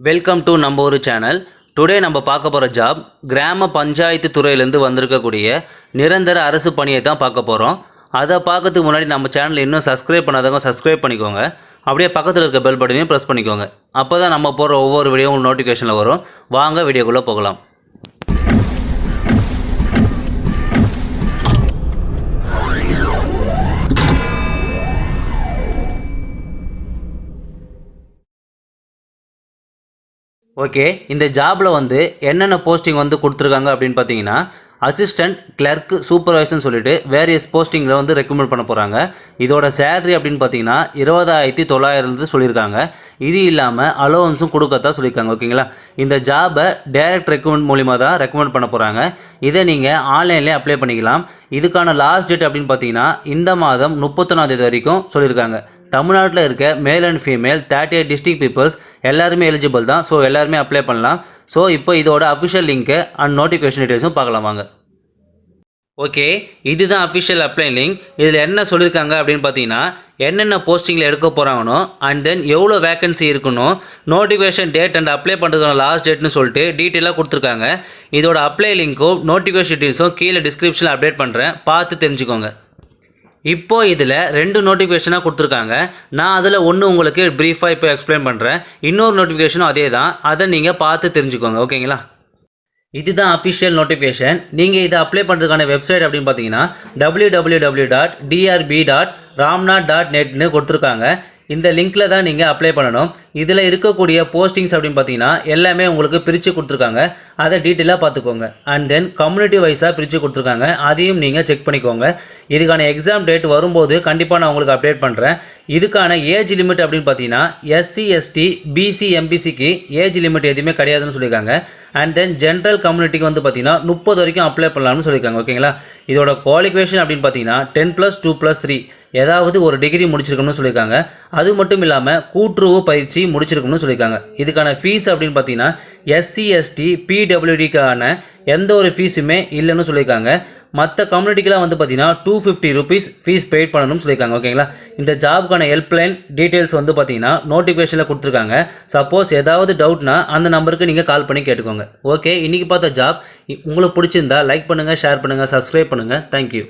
Welcome to நம்ம ஒரு channel today நம்ம பார்க்க போகிற ஜாப் கிராம பஞ்சாயத்து துறையிலேருந்து வந்திருக்கக்கூடிய நிரந்தர அரசு பணியை தான் பார்க்க போகிறோம் அதை பார்க்கறதுக்கு முன்னாடி நம்ம சேனல் இன்னும் சப்ஸ்கிரைப் பண்ணாதவங்க சப்ஸ்கிரைப் பண்ணிக்கோங்க. அப்படியே பக்கத்தில் இருக்க பெல் பட்டனையும் ப்ரெஸ் பண்ணிக்கோங்க. அப்போ தான் நம்ம போகிற ஒவ்வொரு வீடியோ உங்களுக்கு நோட்டிஃபிகேஷனில் வரும். வாங்க வீடியோக்குள்ளே போகலாம். ஓகே இந்த ஜாபில் வந்து என்னென்ன போஸ்டிங் வந்து கொடுத்துருக்காங்க அப்படின்னு பார்த்தீங்கன்னா அசிஸ்டன்ட் கிளர்க் சூப்பர்வைசர்னு சொல்லிட்டு வேரியஸ் போஸ்டிங்கில் வந்து ரெக்கமெண்ட் பண்ண போகிறாங்க இதோட சேலரி அப்படின்னு பார்த்தீங்கன்னா இருபதாயிரத்தி தொள்ளாயிரத்து சொல்லியிருக்காங்க. இது இல்லாமல் அலோவன்ஸும் கொடுக்கத்தான் சொல்லியிருக்காங்க ஓகேங்களா? இந்த ஜாபை டைரக்ட் ரெக்கமெண்ட் மூலிமா தான் ரெக்கமெண்ட் பண்ண போகிறாங்க இதை நீங்கள் ஆன்லைன்லேயே அப்ளை பண்ணிக்கலாம். இதுக்கான லாஸ்ட் டேட் அப்படின்னு பார்த்தீங்கன்னா இந்த மாதம் முப்பத்தொன்னாம் தேதி வரைக்கும் சொல்லியிருக்காங்க. தமிழ்நாட்டில் இருக்க male and female thirty eight district peoples எல்லாருமே எலிஜிபிள் தான். ஸோ எல்லாருமே அப்ளை பண்ணலாம். ஸோ இப்போ இதோட அஃபிஷியல் லிங்க்கு அண்ட் நோட்டிஃபிகேஷன் டீட்டெயில்ஸும் பார்க்கலாம் வாங்க. ஓகே இதுதான் அஃபிஷியல் அப்ளை லிங்க் இதில் என்ன சொல்லியிருக்காங்க அப்படின்னு பார்த்தீங்கன்னா என்னென்ன போஸ்டிங்கில் எடுக்க போகிறாங்கனோ அண்ட் தென் எவ்வளோ வேகன்சி இருக்கணும் நோட்டிஃபிகேஷன் டேட் அண்ட் அப்ளை பண்ணுறதுக்கான லாஸ்ட் டேட்னு சொல்லிட்டு டீட்டெயிலாக கொடுத்துருக்காங்க. இதோட அப்ளை லிங்க்கும் நோட்டிஃபிகேஷன் டீட்டெயில்ஸும் கீழே டிஸ்கிரிப்ஷனில் அப்டேட் பண்ணுறேன் பார்த்து தெரிஞ்சுக்கோங்க. இப்போ இதில் ரெண்டு நோட்டிஃபிகேஷனாக கொடுத்துருக்காங்க. நான் அதில் ஒன்று உங்களுக்கு ப்ரீஃபாக இப்போ எக்ஸ்பிளைன் பண்ணுறேன் இன்னொரு நோட்டிஃபிகேஷனும் அதே தான் அதை நீங்கள் பார்த்து தெரிஞ்சுக்கோங்க ஓகேங்களா? இதுதான் அஃபிஷியல் நோட்டிஃபிகேஷன் நீங்கள் இதை அப்ளை பண்ணுறதுக்கான வெப்சைட் அப்படின்னு பார்த்தீங்கன்னா W W W dot TRB dot Ramnath dot நெட்னு கொடுத்துருக்காங்க. இந்த லிங்க்கில் தான் நீங்கள் அப்ளை பண்ணணும். இதில் இருக்கக்கூடிய போஸ்டிங்ஸ் அப்படின்னு பார்த்தீங்கன்னா எல்லாமே உங்களுக்கு பிரித்து கொடுத்துருக்காங்க. அதை டீட்டெயிலாக பார்த்துக்கோங்க. அண்ட் தென் கம்யூனிட்டி வைஸாக பிரித்து கொடுத்துருக்காங்க. அதையும் நீங்கள் செக் பண்ணிக்கோங்க. இதுக்கான எக்ஸாம் டேட் வரும்போது கண்டிப்பாக நான் உங்களுக்கு அப்டேட் பண்ணுறேன் இதுக்கான ஏஜ் லிமிட் அப்படின்னு பார்த்தீங்கன்னா எஸ்சி எஸ்டி பிசி எம்பிசிக்கு ஏஜ் லிமிட் எதுவுமே கிடையாதுன்னு சொல்லியிருக்காங்க. அண்ட் தென் ஜென்ரல் கம்யூனிட்டிக்கு வந்து பார்த்தீங்கன்னா முப்பது வரைக்கும் அப்ளை பண்ணலாம்னு சொல்லியிருக்காங்க ஓகேங்களா இதோட குவாலிஃபிகேஷன் அப்படின்னு பார்த்தீங்கன்னா ten plus two plus three ஏதாவது ஒரு டிகிரி முடிச்சிருக்கணும்னு சொல்லியிருக்காங்க. அது மட்டும் இல்லாமல் கூட்டுறவு பயிற்சி முடிச்சிருக்கணும்னு சொல்லியிருக்காங்க. இதுக்கான ஃபீஸ் அப்படின்னு பார்த்தீங்கன்னா எஸ்சி எஸ்டி பிடபிள்யூடிக்கான எந்த ஒரு ஃபீஸுமே இல்லைன்னு சொல்லியிருக்காங்க. மற்ற கம்யூனிட்டிக்கெலாம் வந்து பார்த்தீங்கன்னா two fifty rupees fees paid பண்ணணும்னு சொல்லியிருக்காங்க ஓகேங்களா இந்த ஜாப்க்கான ஹெல்ப்லைன் டீட்டெயில்ஸ் வந்து பார்த்தீங்கன்னா நோட்டிஃபிகேஷனில் கொடுத்துருக்காங்க. சப்போஸ் ஏதாவது டவுட்னா அந்த நம்பருக்கு நீங்கள் கால் பண்ணி கேட்டுக்கோங்க. ஓகே இன்றைக்கி பார்த்த ஜாப் உங்களுக்கு பிடிச்சிருந்தா லைக் பண்ணுங்கள் ஷேர் பண்ணுங்கள் சப்ஸ்கிரைப் பண்ணுங்கள் தேங்க்யூ